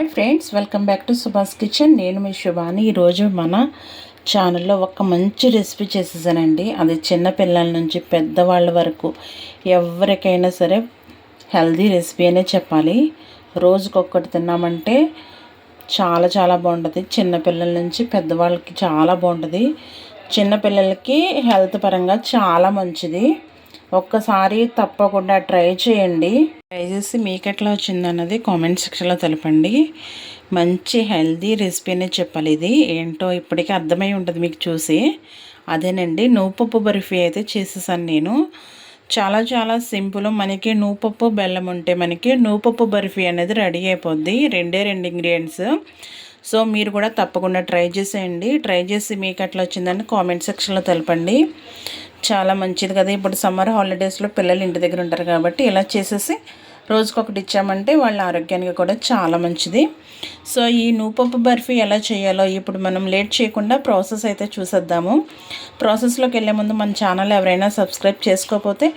Hi friends welcome back to Subhash kitchen. నేను మీ శుభాని. ఈరోజు మన ఛానల్లో ఒక మంచి రెసిపీ చేసేసానండి. అది చిన్నపిల్లల నుంచి పెద్దవాళ్ళ వరకు ఎవరికైనా సరే హెల్దీ రెసిపీ అనే చెప్పాలి. రోజుకొక్కటి తిన్నామంటే చాలా చాలా బాగుంటుంది. చిన్నపిల్లల నుంచి పెద్దవాళ్ళకి చాలా బాగుంటుంది. చిన్నపిల్లలకి హెల్త్ పరంగా చాలా మంచిది. ఒక్కసారి తప్పకుండా ట్రై చేయండి. ట్రై చేసి మీకు ఎట్లా వచ్చిందన్నది కామెంట్ సెక్షన్లో తెలపండి. మంచి హెల్దీ రెసిపీ అనేది చెప్పాలి ఇది. ఏంటో ఇప్పటికీ అర్థమై ఉంటుంది మీకు చూసి. అదేనండి నూపప్పు బర్ఫీ అయితే చేసేసాను నేను. చాలా చాలా సింపుల్ మనకి నూపప్పు బెల్లం ఉంటే మనకి నూపప్పు బర్ఫీ అనేది రెడీ అయిపోద్ది. రెండే రెండు ఇంగ్రీడియంట్స్ సో మీరు కూడా తప్పకుండా ట్రై చేసేయండి. ట్రై చేసి మీకు ఎట్లా వచ్చిందని కామెంట్ సెక్షన్లో తెలపండి. చాలా మంచిది కదా. ఇప్పుడు సమ్మర్ హాలిడేస్లో పిల్లలు ఇంటి దగ్గర ఉంటారు కాబట్టి ఇలా చేసేసి రోజుకొకటి ఇచ్చామంటే వాళ్ళ ఆరోగ్యానికి కూడా చాలా మంచిది. సో ఈ నూపప్పు బర్ఫీ ఎలా చేయాలో ఇప్పుడు మనం లేట్ చేయకుండా ప్రాసెస్ అయితే చూసేద్దాము. ప్రాసెస్లోకి వెళ్ళే ముందు మన ఛానల్ ఎవరైనా సబ్స్క్రైబ్ చేసుకోకపోతే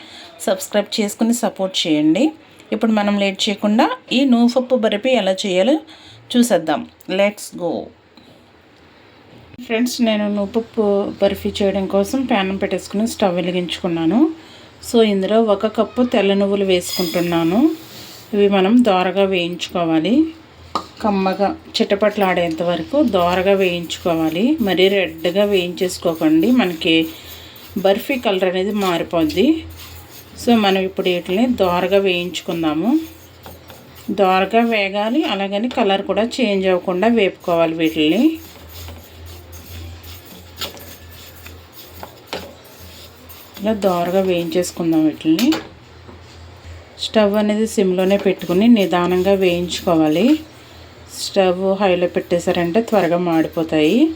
సబ్స్క్రైబ్ చేసుకుని సపోర్ట్ చేయండి. ఇప్పుడు మనం లేట్ చేయకుండా ఈ నూపప్పు బర్ఫీ ఎలా చేయాలో చూసేద్దాం. Let's go. ఫ్రెండ్స్ నేను నువ్వుపప్పు బర్ఫీ చేయడం కోసం ప్యాన్ పెట్టేసుకుని స్టవ్ వెలిగించుకున్నాను. సో ఇందులో ఒక కప్పు తెల్ల నువ్వులు వేసుకుంటున్నాను. ఇవి మనం దోరగా వేయించుకోవాలి. కమ్మగా చిట్టపట్లాడేంత వరకు దోరగా వేయించుకోవాలి. మరీ రెడ్గా వేయించేసుకోకండి. మనకి బర్ఫీ కలర్ అనేది మారిపోద్ది. సో మనం ఇప్పుడు వీటిని దోరగా వేయించుకుందాము. దోరగా వేగాలి. అలాగని కలర్ కూడా చేంజ్ అవ్వకుండా వేపుకోవాలి వీటిని ఇలా దోరగా వేయించేసుకుందాం వీటిని స్టవ్ అనేది సిమ్లోనే పెట్టుకుని నిదానంగా వేయించుకోవాలి. స్టవ్ హైలో పెట్టేశారంటే త్వరగా మాడిపోతాయి.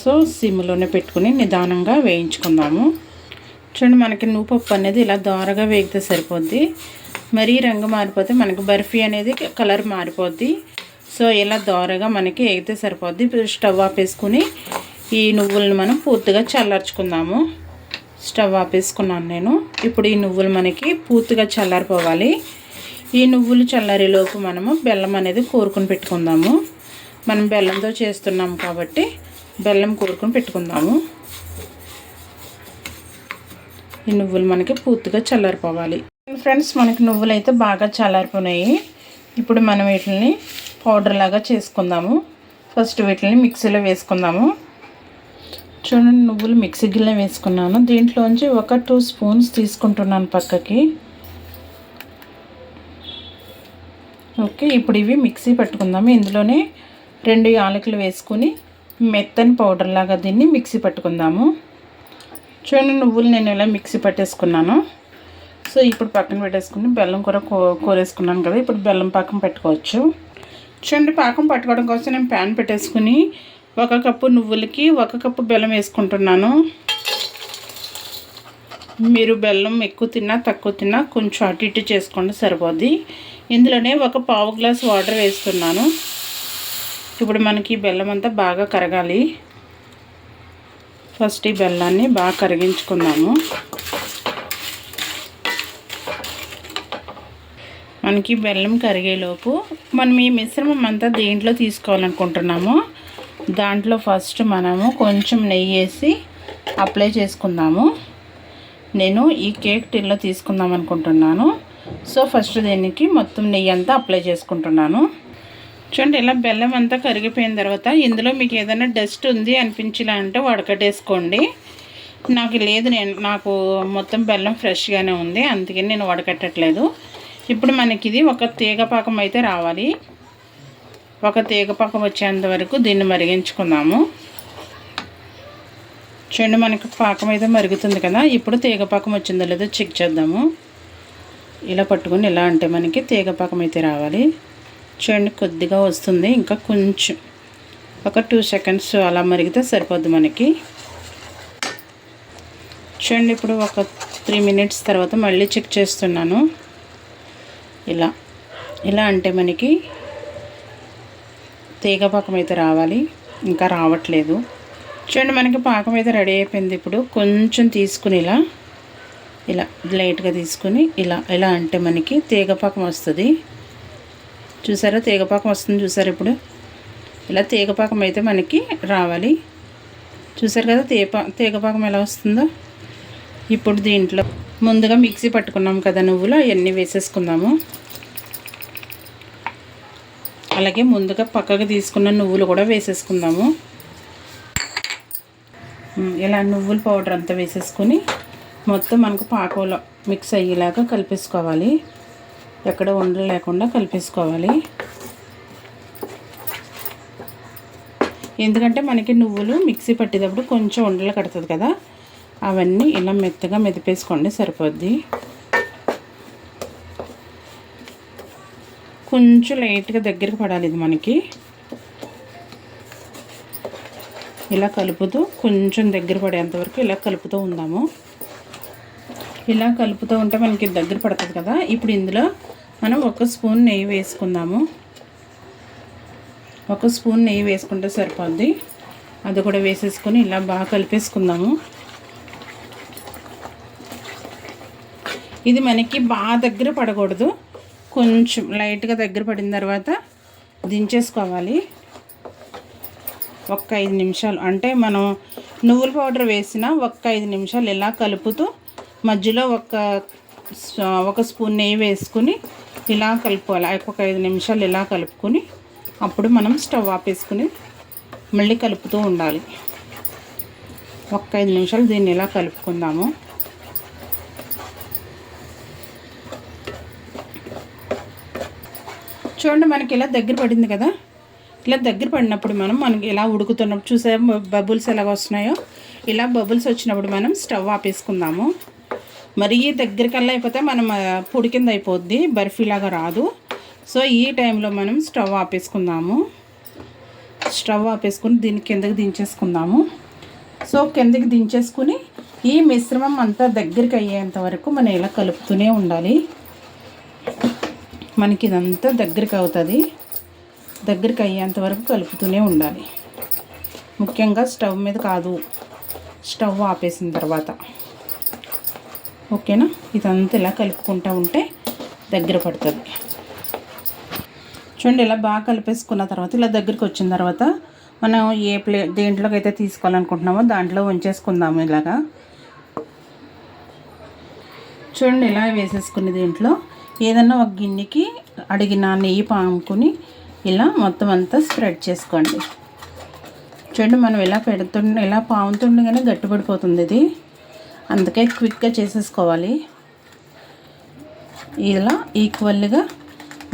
సో సిమ్లోనే పెట్టుకుని నిదానంగా వేయించుకుందాము. చూడండి మనకి నూపప్పు అనేది ఇలా దోరగా వేగితే సరిపోద్ది. మరీ రంగు మారిపోతే మనకి బర్ఫీ అనేది కలర్ మారిపోద్ది. సో ఇలా దోరగా మనకి వేగితే సరిపోద్ది. స్టవ్ ఆపేసుకుని ఈ నువ్వులను మనం పూర్తిగా చల్లార్చుకుందాము. స్టవ్ ఆపేసుకున్నాను నేను. ఇప్పుడు ఈ నువ్వులు మనకి పూర్తిగా చల్లారిపోవాలి. ఈ నువ్వులు చల్లారేలోపు మనము బెల్లం అనేది కోరుకుని పెట్టుకుందాము. మనం బెల్లంతో చేస్తున్నాము కాబట్టి బెల్లం కోరుకుని పెట్టుకుందాము. ఈ నువ్వులు మనకి పూర్తిగా చల్లారిపోవాలి. ఫ్రెండ్స్ మనకి నువ్వులు అయితే బాగా చల్లారిపోయినాయి. ఇప్పుడు మనం వీటిని పౌడర్ లాగా చేసుకుందాము. ఫస్ట్ వీటిని మిక్సీలో వేసుకుందాము. చూడండి నువ్వులు మిక్సీ గిన్నె వేసుకున్నాను. దీంట్లోంచి ఒక టూ స్పూన్స్ తీసుకుంటున్నాను పక్కకి. ఓకే ఇప్పుడు ఇవి మిక్సీ పట్టుకుందాము ఇందులోనే రెండు యాలకులు వేసుకుని మెత్తని పౌడర్ లాగా దీన్ని మిక్సీ పట్టుకుందాము. చూడండి నువ్వులు నేను ఇలా మిక్సీ పట్టేసుకున్నాను. సో ఇప్పుడు పక్కన పెట్టేసుకుని బెల్లం కూర కోరేసుకున్నాను కదా ఇప్పుడు బెల్లం పాకం పెట్టుకోవచ్చు. చూడండి పాకం పట్టుకోవడం కోసం నేను ప్యాన్ పెట్టేసుకుని ఒక కప్పు నువ్వులకి ఒక కప్పు బెల్లం వేసుకుంటున్నాను. మీరు బెల్లం ఎక్కువ తిన్నా తక్కువ తిన్నా కొంచెం అటు ఇటు చేసుకోండి సరిపోద్ది. ఇందులోనే ఒక పావు గ్లాస్ వాటర్ వేస్తున్నాను. ఇప్పుడు మనకి బెల్లం అంతా బాగా కరగాలి. ఫస్ట్ ఈ బెల్లాన్ని బాగా కరిగించుకుందాము. మనకి బెల్లం కరిగేలోపు మనం ఈ మిశ్రమం అంతా దేంట్లో తీసుకోవాలనుకుంటున్నాము దాంట్లో ఫస్ట్ మనము కొంచెం నెయ్యి వేసి అప్లై చేసుకుందాము. నేను ఈ కేక్ టిల్లో తీసుకుందాం అనుకుంటున్నాను. సో ఫస్ట్ దీనికి మొత్తం నెయ్యి అంతా అప్లై చేసుకుంటున్నాను. చూడండి ఇలా బెల్లం అంతా కరిగిపోయిన తర్వాత ఇందులో మీకు ఏదైనా డస్ట్ ఉంది అనిపించేలా అంటే వడకట్టేసుకోండి. నాకు లేదు నేను నాకు మొత్తం బెల్లం ఫ్రెష్గానే ఉంది అందుకని నేను వడకట్టట్లేదు. ఇప్పుడు మనకి ఇది ఒక తీగ పాకం అయితే రావాలి. ఒక తీగ పక్క వచ్చేంత వరకు దీన్ని మరిగించుకుందాము చూడండి మనకి పాకం అయితే మరుగుతుంది కదా ఇప్పుడు తీగ పాకం వచ్చిందో లేదో చెక్ చేద్దాము. ఇలా పట్టుకుని ఇలా అంటే మనకి తీగ పాకం అయితే రావాలి. చూడండి కొద్దిగా వస్తుంది ఇంకా కొంచెం. ఒక టూ సెకండ్స్ అలా మరిగితే సరిపోద్ది మనకి. చూడండి ఇప్పుడు ఒక త్రీ మినిట్స్ తర్వాత మళ్ళీ చెక్ చేస్తున్నాను. ఇలా ఇలా అంటే మనకి తీగ పాకం అయితే రావాలి. ఇంకా రావట్లేదు. చూడండి మనకి పాకం అయితే రెడీ అయిపోయింది ఇప్పుడు. కొంచెం తీసుకుని ఇలా ఇలా లైట్గా తీసుకుని ఇలా ఇలా అంటే మనకి తీగ పాకం వస్తుంది. చూసారా? తీగపాకం వస్తుంది చూసారు ఇప్పుడు? ఇలా తీగపాకం అయితే మనకి రావాలి. చూసారు కదా? తీప తీగపాకం ఎలా వస్తుందో? ఇప్పుడు దీంట్లో ముందుగా మిక్సీ పట్టుకున్నాం కదా నువ్వులు అవన్నీ వేసేసుకుందాము. అలాగే ముందుగా పక్కకు తీసుకున్న నువ్వులు కూడా వేసేసుకుందాము. ఇలా నువ్వుల పౌడర్ అంతా వేసేసుకొని మొత్తం మనకు పాకంలో మిక్స్ అయ్యేలాగా కలిపేసుకోవాలి. ఎక్కడ ఉండలు లేకుండా కలిపేసుకోవాలి. ఎందుకంటే మనకి నువ్వులు మిక్సీ పట్టేటప్పుడు కొంచెం ఉండలు కడుతుంది కదా. అవన్నీ ఇలా మెత్తగా మెదిపేసుకోండి సరిపోద్ది. కొంచెం లైట్గా దగ్గరికి పడాలి ఇది మనకి. ఇలా కలుపుతూ కొంచెం దగ్గర పడేంతవరకు ఇలా కలుపుతూ ఉందాము. ఇలా కలుపుతూ ఉంటే మనకి దగ్గర పడుతుంది కదా. ఇప్పుడు ఇందులో మనం ఒక స్పూన్ నెయ్యి వేసుకుందాము. ఒక స్పూన్ నెయ్యి వేసుకుంటే సరిపోద్ది. అది కూడా వేసేసుకొని ఇలా బాగా కలిపేసుకుందాము. ఇది మనకి బాగా దగ్గర పడకూడదు. కొంచెం లైట్గా దగ్గర పడిన తర్వాత దించేసుకోవాలి. ఒక్క ఐదు నిమిషాలు. అంటే మనం నువ్వుల పౌడర్ వేసిన ఒక్క ఐదు నిమిషాలు ఇలా కలుపుతూ మధ్యలో ఒక ఒక స్పూన్ నెయ్యి వేసుకుని ఇలా కలుపుకోవాలి. ఒక ఐదు నిమిషాలు ఇలా కలుపుకొని అప్పుడు మనం స్టవ్ ఆపేసుకుని మళ్ళీ కలుపుతూ ఉండాలి. ఒక్క ఐదు నిమిషాలు దీన్ని ఇలా కలుపుకుందాము. చూడండి మనకి ఇలా దగ్గర పడింది కదా. ఇలా దగ్గర పడినప్పుడు మనం మనకి ఇలా ఉడుకుతున్నప్పుడు చూసే బబుల్స్ ఎలా వస్తున్నాయో? ఇలా బబుల్స్ వచ్చినప్పుడు మనం స్టవ్ ఆపేసుకుందాము. మరీ దగ్గరికల్లా అయిపోతే మనం ఆ, పొడి కింద అయిపోద్ది బర్ఫీలాగా రాదు. సో ఈ టైంలో మనం స్టవ్ ఆపేసుకుందాము. స్టవ్ ఆపేసుకుని దీన్ని కిందకి దించేసుకుందాము. సో కిందకి దించేసుకుని ఈ మిశ్రమం అంతా దగ్గరికి అయ్యేంత వరకు మనం ఇలా కలుపుతూనే ఉండాలి. మనకి ఇదంతా దగ్గరికి అవుతుంది దగ్గరికి అయ్యేంత వరకు కలుపుతూనే ఉండాలి. ముఖ్యంగా స్టవ్ మీద కాదు స్టవ్ ఆపేసిన తర్వాత. ఓకేనా? ఇదంతా ఇలా కలుపుకుంటూ ఉంటే దగ్గర పడుతుంది చూడండి ఇలా బాగా కలిపేసుకున్న తర్వాత ఇలా దగ్గరికి వచ్చిన తర్వాత మనం ఏ ప్లే దేంట్లోకి అయితే తీసుకోవాలనుకుంటున్నామో దాంట్లో ఉంచేసుకుందాము ఇలాగా. చూడండి ఇలా వేసేసుకుని దీంట్లో ఏదన్నా ఒక గిన్నెకి అడిగిన నెయ్యి పాముకుని ఇలా మొత్తం అంతా స్ప్రెడ్ చేసుకోండి. చూడండి మనం ఇలా పెడుతుండే ఇలా పాముతుండగానే గట్టిపడిపోతుంది ఇది. అందుకే క్విక్గా చేసేసుకోవాలి. ఇలా ఈక్వల్గా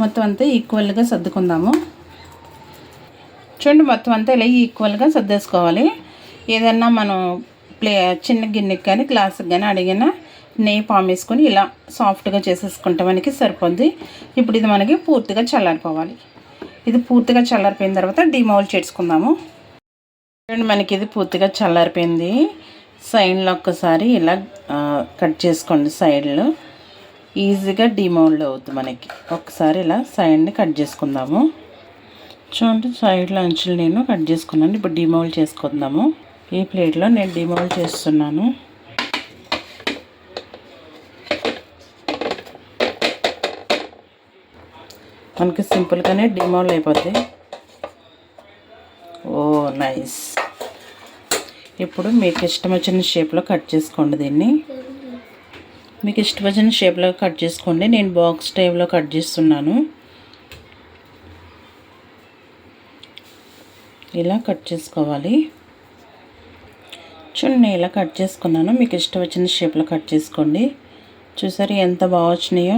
మొత్తం అంతా ఈక్వల్గా సర్దుకుందాము. చూడండి మొత్తం అంతా ఇలా ఈక్వల్గా సర్దేసుకోవాలి. ఏదన్నా మనం ప్లే చిన్న గిన్నెకి కానీ గ్లాసుకి కానీ అడిగినా నెయ్యి పామేసుకొని ఇలా సాఫ్ట్గా చేసేసుకుంటే మనకి సరిపోద్ది. ఇప్పుడు ఇది మనకి పూర్తిగా చల్లారిపోవాలి. ఇది పూర్తిగా చల్లారిపోయిన తర్వాత డిమౌల్ చేసుకుందాము చూడండి మనకి ఇది పూర్తిగా చల్లారిపోయింది. సైడ్లో ఒక్కసారి ఇలా కట్ చేసుకోండి సైడ్లో. ఈజీగా డిమౌల్డ్ అవుతుంది మనకి. ఒకసారి ఇలా సైడ్ని కట్ చేసుకుందాము. చూడండి సైడ్లో అంచులు నేను కట్ చేసుకున్నాను. ఇప్పుడు డిమౌల్డ్ చేసుకుందాము. ఈ ప్లేట్లో నేను డిమౌల్డ్ చేస్తున్నాను. మనకి సింపుల్గానే డిమాల్ అయిపోతాయి ఓ నైస్. ఇప్పుడు మీకు ఇష్టం వచ్చిన షేప్లో కట్ చేసుకోండి దీన్ని. మీకు ఇష్టం వచ్చిన షేప్లో కట్ చేసుకోండి. నేను బాక్స్ టైప్లో కట్ చేస్తున్నాను. ఇలా కట్ చేసుకోవాలి. చూడండి ఇలా కట్ చేసుకున్నాను. మీకు ఇష్టం వచ్చిన షేప్లో కట్ చేసుకోండి. చూసారు ఎంత బాగా వచ్చినాయో?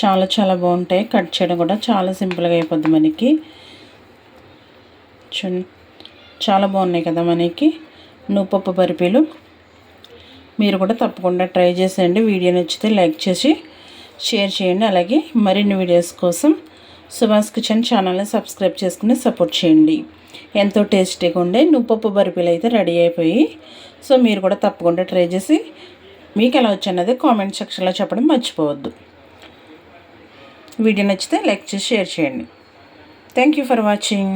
చాలా చాలా బాగుంటాయి. కట్ చేయడం కూడా చాలా సింపుల్గా అయిపోద్ది మనకి. చూడండి చాలా బాగున్నాయి కదా మనకి. నువ్వుపప్పు బరిపీలు మీరు కూడా తప్పకుండా ట్రై చేసేయండి. వీడియో నచ్చితే లైక్ చేసి షేర్ చేయండి. అలాగే మరిన్ని వీడియోస్ కోసం సుభాష్ కిచెన్ ఛానల్ని సబ్స్క్రైబ్ చేసుకుని సపోర్ట్ చేయండి. ఎంతో టేస్టీగా ఉండే నువ్వుపప్పు బరిపీలు అయితే రెడీ అయిపోయి సో మీరు కూడా తప్పకుండా ట్రై చేసి మీకు ఎలా వచ్చినది కామెంట్ సెక్షన్లో చెప్పడం మర్చిపోవద్దు. వీడియో నచ్చితే లైక్ చేసి షేర్ చేయండి. Thank you for watching